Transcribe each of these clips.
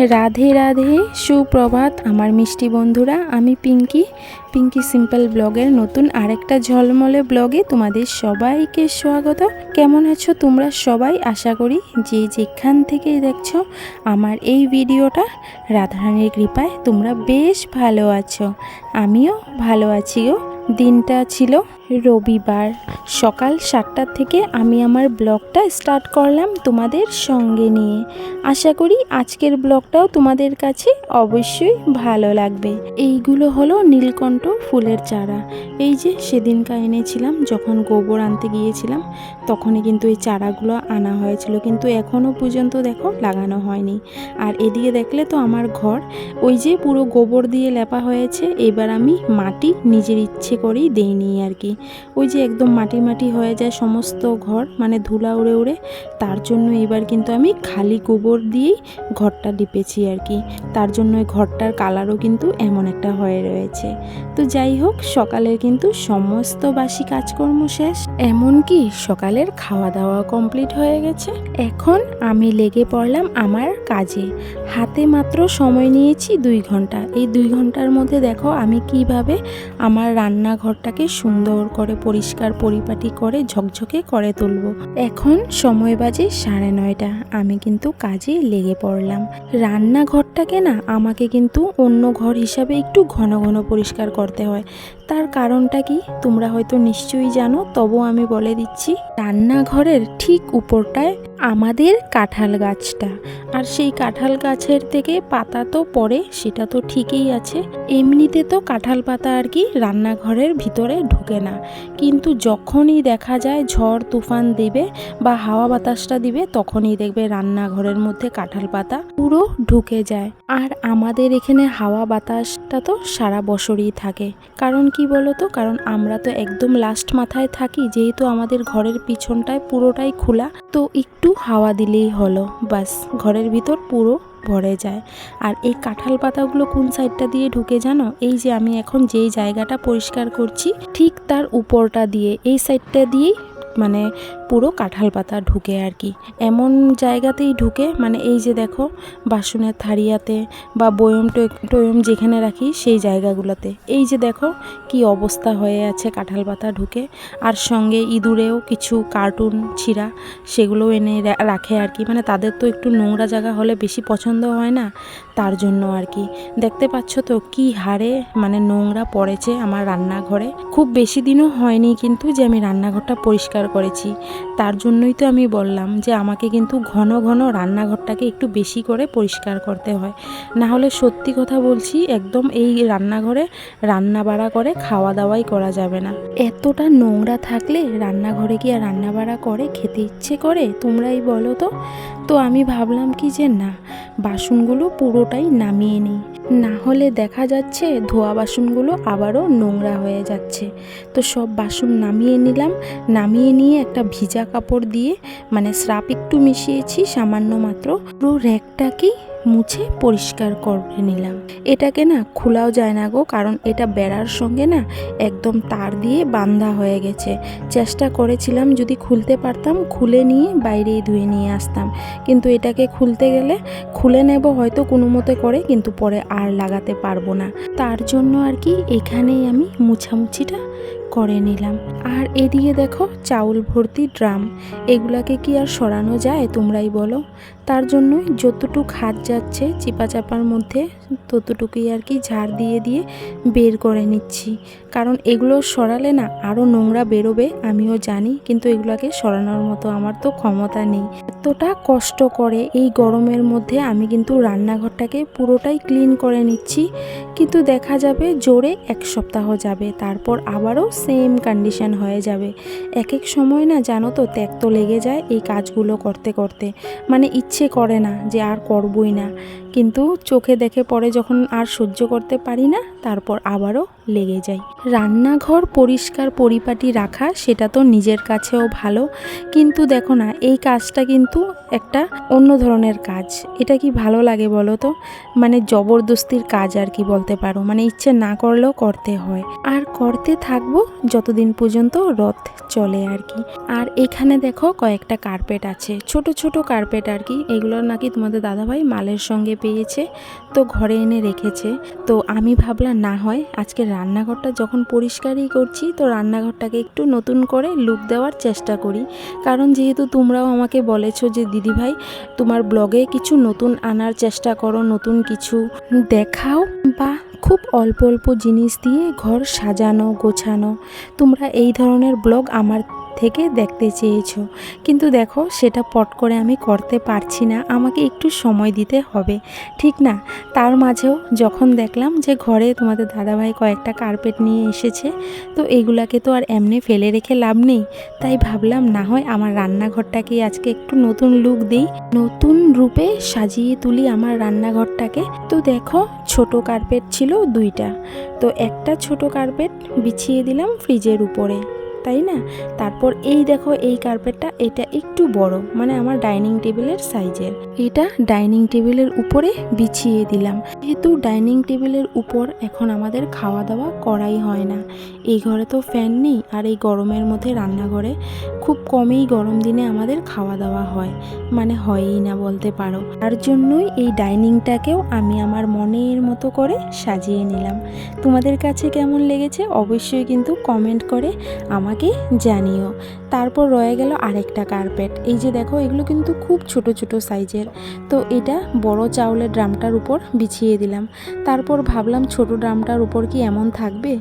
রাধে রাধে, সুপ্রভাত আমার মিষ্টি বন্ধুরা, আমি পিঙ্কি। পিঙ্কি সিম্পল ব্লগের নতুন আরেকটা ঝলমলে ব্লগে তোমাদের সবাইকে স্বাগত। কেমন আছো তোমরা সবাই? আশা করি যে যেখান থেকেই দেখছ আমার এই ভিডিওটা, রাধারানীর কৃপায় তোমরা বেশ ভালো আছো। আমিও ভালো আছি গো। দিনটা ছিল রবিবার। সকাল সাতটার থেকে আমি আমার ব্লগটা স্টার্ট করলাম তোমাদের সঙ্গে নিয়ে। আশা করি আজকের ব্লগটাও তোমাদের কাছে অবশ্যই ভালো লাগবে। এইগুলো হলো নীলকণ্ঠ ফুলের চারা। এই যে সেদিনকা এনেছিলাম, যখন গোবর আনতে গিয়েছিলাম, তখনই কিন্তু এই চারাগুলো আনা হয়েছিল। কিন্তু এখনও পর্যন্ত দেখো লাগানো হয়নি। আর এদিকে দেখলে তো আমার ঘর, ওই যে পুরো গোবর দিয়ে লেপা হয়েছে, এবার আমি মাটি নিজের ইচ্ছে করেই দেইনি আর কি ওই যে একদম মাটি মাটি হয়ে যায় সমস্ত ঘর মানে ধুলা উড়ে উড়ে, তার জন্য এবার কিন্তু আমি খালি গোবর দিয়েই ঘরটা লিপেছি আর কি তার জন্য ওই ঘরটার কালারও কিন্তু এমন একটা হয়ে রয়েছে। তো যাই হোক, সকালের কিন্তু সমস্ত বাসি কাজকর্ম শেষ। এমনকি সকালের খাওয়া দাওয়া কমপ্লিট হয়ে গেছে। এখন আমি লেগে পড়লাম আমার কাজে। হাতে মাত্র সময় নিয়েছি দুই ঘণ্টা। এই দুই ঘণ্টার মধ্যে দেখো আমি কীভাবে আমার রান্নাঘরটাকে সুন্দর করে পরিষ্কার পরিপাটি করে ঝকঝকে করে তুলব। এখন সময় বাজে সাড়ে নয়টা। আমি কিন্তু কাজে লেগে পড়লাম। রান্নাঘরটাকে না আমাকে কিন্তু অন্য ঘর হিসাবে একটু ঘন ঘন পরিষ্কার করতে হয়। তার কারণটা কি? তোমরা হয়তো নিশ্চয়ই জানো, তবু আমি বলে দিচ্ছি, রান্নাঘরের ঠিক উপরটায় আমাদের কাঁঠাল গাছটা। আর সেই কাঁঠাল গাছের থেকে পাতা তো পড়ে, সেটা তো ঠিকই আছে। এমনিতে তো কাঁঠাল পাতা আর কি রান্নাঘরের ভিতরে ঢুকে না। কিন্তু যখনই দেখা যায় ঝড় তুফান দেবে বা হাওয়া বাতাসটা দিবে, তখনই দেখবে রান্নাঘরের মধ্যে কাঁঠাল পাতা পুরো ঢুকে যায়। আর আমাদের এখানে হাওয়া বাতাসটা তো সারা বছরই থাকে। কারণ কি বলো তো কারণ আমরা তো একদম লাস্ট মাথায় থাকি, যেহেতু আমাদের ঘরের পিছনটায় পুরোটাই খোলা, তো একটু হাওয়া দিলেই হলো বাস ঘরের ভিতর পুরো ভরে যায়। আর এই কাঁঠাল পাতাগুলো কোন সাইডটা দিয়ে ঢুকে জানো? এই যে আমি এখন যেই জায়গাটা পরিষ্কার করছি, ঠিক তার উপরটা দিয়ে, এই সাইডটা দিয়েই মানে পুরো কাঁঠাল পাতা ঢুকে আর কি। এমন জায়গাতেই ঢুকে মানে এই যে দেখো, বাসনের থারিয়াতে বা বয়ম টয়- টয়ম যেখানে রাখি, সেই জায়গাগুলোতে। এই যে দেখো, কি অবস্থা হয়ে আছে কাঁঠাল পাতা ঢুকে। আর সঙ্গে ইঁদুরেও কিছু কার্টুন, ছিঁড়া, সেগুলো এনে রাখে আর কি। মানে তাদের তো একটু নোংরা জায়গা হলে বেশি পছন্দ হয় না, তার জন্য আর কি। দেখতে পাচ্ছ তো, কি হারে মানে নোংরা পড়েছে আমার রান্নাঘরে। খুব বেশি দিনও হয়নি কিন্তু যে আমি রান্নাঘরটা পরিষ্কার করেছি। তার জন্যই তো আমি বললাম যে আমাকে কিন্তু ঘন ঘন রান্নাঘরটাকে একটু বেশি করে পরিষ্কার করতে হয়। না হলে সত্যি কথা বলছি, একদম এই রান্নাঘরে রান্না বাড়া করে খাওয়া দাওয়াই করা যাবে না। এতটা নোংরা থাকলে রান্নাঘরে কি আর রান্না বাড়া করে খেতে ইচ্ছে করে, তোমরাই বলো তো। তো আমি ভাবলাম কি যে না, বাসনগুলো পুরোটাই নামিয়ে নিই। না হলে দেখা যাচ্ছে ধোয়া বাসনগুলো আবারও নোংরা হয়ে যাচ্ছে। তো সব বাসন নামিয়ে নিলাম। নামিয়ে নিয়ে একটা ভিজা কাপড় দিয়ে মানে স্রাপ একটু মিশিয়েছি, সামান্য মাত্র। পুরো র্যাকটাকেই মুছে পরিষ্কার করে নিলাম। এটাকে না খোলাও যায় না গো, কারণ এটা বেড়ার সঙ্গে না একদম তার দিয়ে বান্ধা হয়ে গেছে। চেষ্টা করেছিলাম যদি খুলতে পারতাম, খুলে নিয়ে বাইরেই ধুয়ে নিয়ে আসতাম। কিন্তু এটাকে খুলতে গেলে খুলে নেব হয়তো কোনো মতে করে, কিন্তু পরে আর লাগাতে পারব না। তার জন্য আর কি এখানেই আমি মুছামুছিটা করে নিলাম। আর এদিকে দেখো, চাউল ভর্তি ড্রাম। এগুলাকে কি আর সরানো যায় তোমরাই বলো। তার জন্যই যতটুক হাত যাচ্ছে চিপা চাপার মধ্যে, ততটুকুই আর কি ঝাড় দিয়ে দিয়ে বের করে নিচ্ছি। কারণ এগুলো সরালে না আরও নোংরা বেরোবে, আমিও জানি, কিন্তু এগুলোকে সরানোর মতো আমার তো ক্ষমতা নেই। এতটা কষ্ট করে এই গরমের মধ্যে আমি কিন্তু রান্নাঘরটাকে পুরোটাই ক্লিন করে নিচ্ছি। কিন্তু দেখা যাবে জোরে এক সপ্তাহ যাবে, তারপর আবারও সেম কন্ডিশন হয়ে যাবে। এক এক সময় না জানো তো ত্যাগ তো লেগে যায় এই কাজগুলো করতে করতে। মানে ইচ্ছে করে না যে আর করবই না। কিন্তু চোখে দেখে পরে যখন আর সহ্য করতে পারি না তারপর আবারও লেগে যাই রান্নাঘর পরিষ্কার পরিপাটি রাখা, সেটা তো নিজের কাছেও ভালো। কিন্তু দেখো না, এই কাজটা কিন্তু একটা অন্য ধরনের কাজ। এটা কি ভালো লাগে বলো তো? মানে জবরদস্তির কাজ আর কি বলতে পারো। মানে ইচ্ছে না করলেও করতে হয়। আর করতে থাকব যতদিন পর্যন্ত রথ চলে আর কি। আর এখানে দেখো কয়েকটা কার্পেট আছে। ছোট ছোট কার্পেট আর কি। এগুলো নাকি তোমাদের দাদাভাই মালের সঙ্গে পেয়েছে, তো ঘরে এনে রেখেছে। তো আমি ভাবলাম না হয়, আজকে রান্নাঘরটা যখন পরিষ্কারই করছি, তো রান্নাঘরটাকে একটু নতুন করে লুক দেওয়ার চেষ্টা করি। কারণ যেহেতু তোমরাও আমাকে বলেছ যে দিদিভাই তোমার ব্লগে কিছু নতুন আনার চেষ্টা করো, নতুন কিছু দেখাও বা খুব অল্প অল্প জিনিস দিয়ে ঘর সাজানো, গোছানো। তোমরা এই ধরনের ব্লগ আমার থেকে দেখতে চেয়েছো। কিন্তু দেখো, সেটা পট করে আমি করতে পারছি না। আমাকে একটু সময় দিতে হবে। ঠিক না? তার মাঝেও যখন দেখলাম যে ঘরে তোমাদের দাদাভাই কয়েকটা কার্পেট নিয়ে এসেছে, তো এইগুলাকে তো আর এমনি ফেলে রেখে লাভ নেই। তাই ভাবলাম, না হয় আমার রান্নাঘরটাকে আজকে একটু নতুন লুক দিই। নতুন রূপে সাজিয়ে তুলি আমার রান্নাঘরটাকে। তো দেখো, ছোট কার্পেট ছিল দুইটা। তো একটা ছোট কার্পেট বিছিয়ে দিলাম ফ্রিজের উপরে। তাই না? তারপর এই দেখো এই কার্পেটটা এটা একটু বড় মানে আমার ডাইনিং টেবিলের সাইজের এটা ডাইনিং টেবিলের উপরে বিছিয়ে দিলাম। যেহেতু ডাইনিং টেবিলের উপর এখন আমাদের খাওয়া দাওয়া করাই হয় না। এই ঘরে তো ফ্যান নেই, আর এই গরমের মধ্যে রান্নাঘরে খুব কমই গরম দিনে আমাদের খাওয়া দাওয়া হয়। মানে হয়ই না বলতে পারো। তার জন্যই এই ডাইনিংটাকেও আমি আমার মনের মতো করে সাজিয়ে নিলাম। তোমাদের কাছে কেমন লেগেছে অবশ্যই কিন্তু কমেন্ট করে আমাকে জানিও। তারপর রয়ে গেল আরেকটা কার্পেট এই যে দেখো, এগুলো কিন্তু খুব ছোট ছোট সাইজের তো এটা বড় চাউলের ড্রামটার উপর বিছিয়ে দিলাম। তারপর ভাবলাম ছোট ড্রামটার উপর কি এমন থাকবে?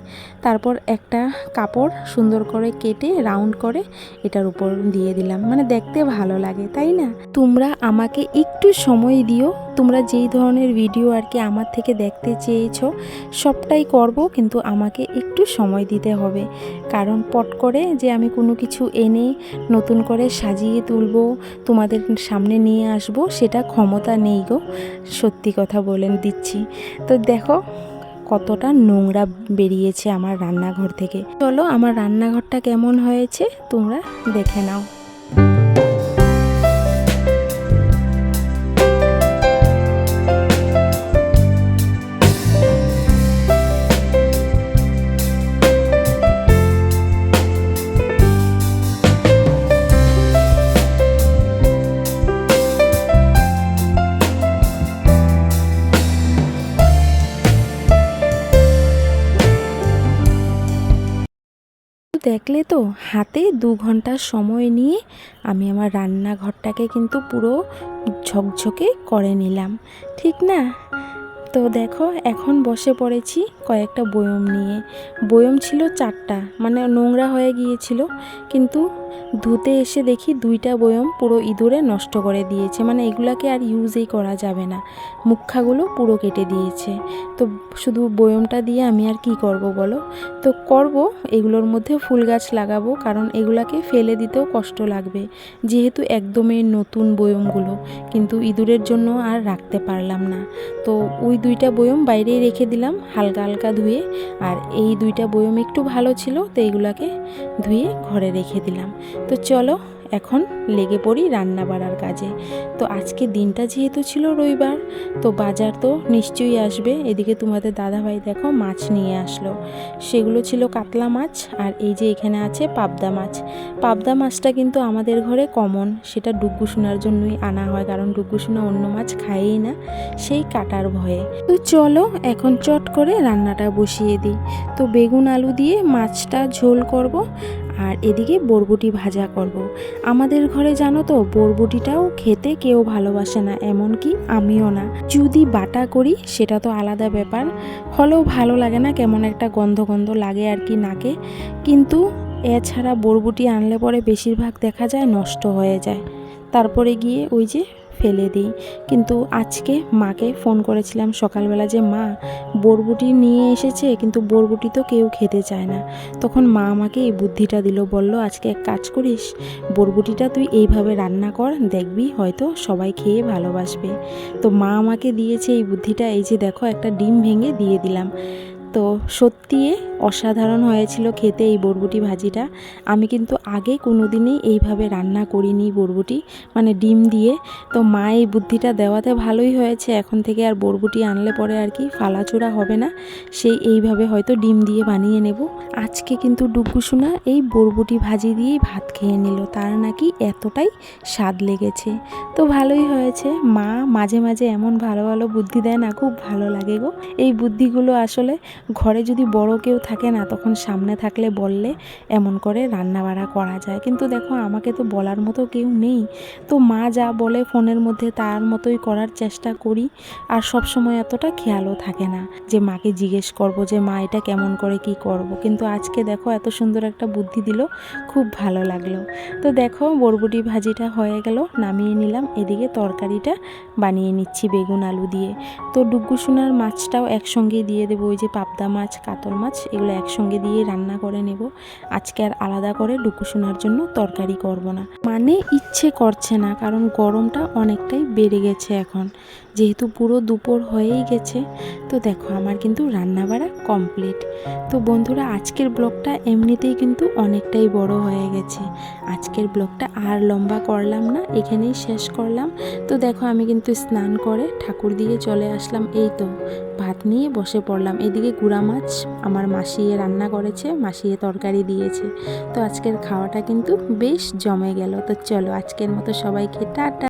তারপর একটা কাপড় সুন্দর করে কেটে রাউন্ড করে এটার উপর দিয়ে দিলাম। মানে দেখতে ভালো লাগে, তাই না? তোমরা আমাকে একটু সময় দিও। তোমরা যেই ধরনের ভিডিও আর কি আমার থেকে দেখতে চেয়েছো, সবটাই করব, কিন্তু আমাকে একটু সময় দিতে হবে। কারণ পট করে যে আমি কোনো কিছু এনে নতুন করে সাজিয়ে তুলব, তোমাদের সামনে নিয়ে আসব, সেটা ক্ষমতা নেই গো। সত্যি কথা বলেন দিচ্ছি। তো দেখো, কতটা নোংরা বেরিয়েছে আমার রান্নাঘর থেকে। চলো আমার রান্নাঘরটা কেমন হয়েছে তোমরা দেখে নাও। দেখলে তো হাতে দু ঘণ্টা সময় নিয়ে আমি আমার রান্নাঘরটাকে কিন্তু পুরো ঝকঝকে করে নিলাম। ঠিক না? তো দেখো, এখন বসে পড়েছি কয়েকটা বয়ম নিয়ে। বয়ম ছিল চারটা মানে নোংরা হয়ে গিয়েছিল, কিন্তু ধুতে এসে দেখি দুইটা বয়ম পুরো ইঁদুরে নষ্ট করে দিয়েছে। মানে এগুলাকে আর ইউজই করা যাবে না। মুখাগুলো পুরো কেটে দিয়েছে। তো শুধু বয়মটা দিয়ে আমি আর কি করব বলো? তো করব, এগুলোর মধ্যে ফুল গাছ লাগাবো, কারণ এগুলাকে ফেলে দিতেও কষ্ট লাগবে। যেহেতু একদমই নতুন বয়মগুলো, কিন্তু ইঁদুরের জন্য আর রাখতে পারলাম না। তো ওই দুইটা বয়ম বাইরেই রেখে দিলাম, হালকা হালকা ধুয়ে। আর এই দুইটা বয়ম একটু ভালো ছিল, তো এইগুলাকে ধুয়ে ঘরে রেখে দিলাম। তো চলো, এখন লেগে পড়ি রান্না বাড়ার কাজে। তো আজকে দিনটা যেহেতু ছিল রবিবার, তো বাজার তো নিশ্চয়ই আসবে। এদিকে তোমাদের দাদাভাই দেখো মাছ নিয়ে আসলো। সেগুলো ছিল কাতলা মাছ আর এই যে এখানে আছে পাবদা মাছ। পাবদা মাছটা কিন্তু আমাদের ঘরে কমন, সেটা ডুগ্গু শোনার জন্যই আনা হয়, কারণ ডুগ্গু শোনা অন্য মাছ খায়ই না, সেই কাটার ভয়ে। তো চলো, এখন চট করে রান্নাটা বসিয়ে দিই। তো বেগুন আলু দিয়ে মাছটা ঝোল করব আর এদিকে বরবটি ভাজা করব। আমাদের ঘরে জানো তো, বরবটিটাও খেতে কেউ ভালোবাসে না, এমনকি আমিও না। যদি বাটা করি, সেটা তো আলাদা ব্যাপার। হলেও ভালো লাগে না, কেমন একটা গন্ধ গন্ধ লাগে আর কি নাকে। কিন্তু এছাড়া বরবটি আনলে পরে বেশিরভাগ দেখা যায় নষ্ট হয়ে যায়। তারপরে গিয়ে ওই যে ফেলে দিই। কিন্তু আজকে মাকে ফোন করেছিলাম সকালবেলা যে, মা, বরবুটি নিয়ে এসেছে, কিন্তু বরবুটি তো কেউ খেতে চায় না। তখন মা আমাকে এই বুদ্ধিটা দিল, বলল, আজকে এক কাজ করিস, বরবুটিটা তুই এইভাবে রান্না কর, দেখবি হয়তো সবাই খেয়ে ভালোবাসবে। তো মা আমাকে দিয়েছে এই বুদ্ধিটা, এই যে দেখো একটা ডিম ভেঙে দিয়ে দিলাম। তো সত্যি অসাধারণ হয়েছিল খেতে এই বরবটি ভাজিটা। আমি কিন্তু আগে কোনো দিনই এইভাবে রান্না করিনি বরবটি মানে ডিম দিয়ে। তো মা এই বুদ্ধিটা দেওয়াতে ভালোই হয়েছে। এখন থেকে আর বরবটি আনলে পরে আর কি ফালাচোড়া হবে না। সেই এইভাবে হয়তো ডিম দিয়ে বানিয়ে নেব। আজকে কিন্তু ডুগুসোনা এই বরবটি ভাজি দিয়েই ভাত খেয়ে নিল। তার নাকি এতটাই স্বাদ লেগেছে। তো ভালোই হয়েছে। মা মাঝে মাঝে এমন ভালো ভালো বুদ্ধি দেয় না, খুব ভালো লাগে গো। এই বুদ্ধিগুলো আসলে ঘরে যদি বড় কেউ থাকে না, তখন সামনে থাকলে বললে এমন করে রান্না বাড়া করা যায়। কিন্তু দেখো, আমাকে তো বলার মতো কেউ নেই। তো মা যা বলে ফোনের মধ্যে তার মতোই করার চেষ্টা করি আর সব সময় এতটা খেয়ালও থাকে না যে মাকে জিজ্ঞেস করব যে, মা, এটা কেমন করে কি করব? কিন্তু আজকে দেখো, এত সুন্দর একটা বুদ্ধি দিল, খুব ভালো লাগল। তো দেখো, বরবটি ভাজিটা হয়ে গেল, নামিয়ে নিলাম। এদিকে তরকারিটা বানিয়ে নিচ্ছি বেগুন আলু দিয়ে। তো ডুগ্গুসোনার মাছটাও একসঙ্গে দিয়ে দেবো, ওই যে পাবদা মাছ, কাতল মাছ এগুলো একসঙ্গে দিয়ে রান্না করে নেব। আজকে আর আলাদা করে ডুকুশোনার জন্য তরকারি করব না। মানে ইচ্ছে করছে না, কারণ গরমটা অনেকটাই বেড়ে গেছে এখন। যেহেতু পুরো দুপুর হয়েই গেছে, তো দেখো আমার কিন্তু রান্না বাড়া কমপ্লিট তো বন্ধুরা, আজকের ব্লগটা এমনিতেই কিন্তু অনেকটাই বড় হয়ে গেছে। আজকের ব্লগটা আর লম্বা করলাম না, এখানেই শেষ করলাম। তো দেখো আমি কিন্তু স্নান করে ঠাকুর দিয়ে চলে আসলাম, এই তো ভাত নিয়ে বসে পড়লাম। এদিকে গুড়া মাছ আমার মাসিয়ে রান্না করেছে মাসিয়ে তরকারি দিয়েছে। তো আজকের খাওয়াটা কিন্তু বেশ জমে গেল। তো চলো আজকের মতো সবাইকে টাটা।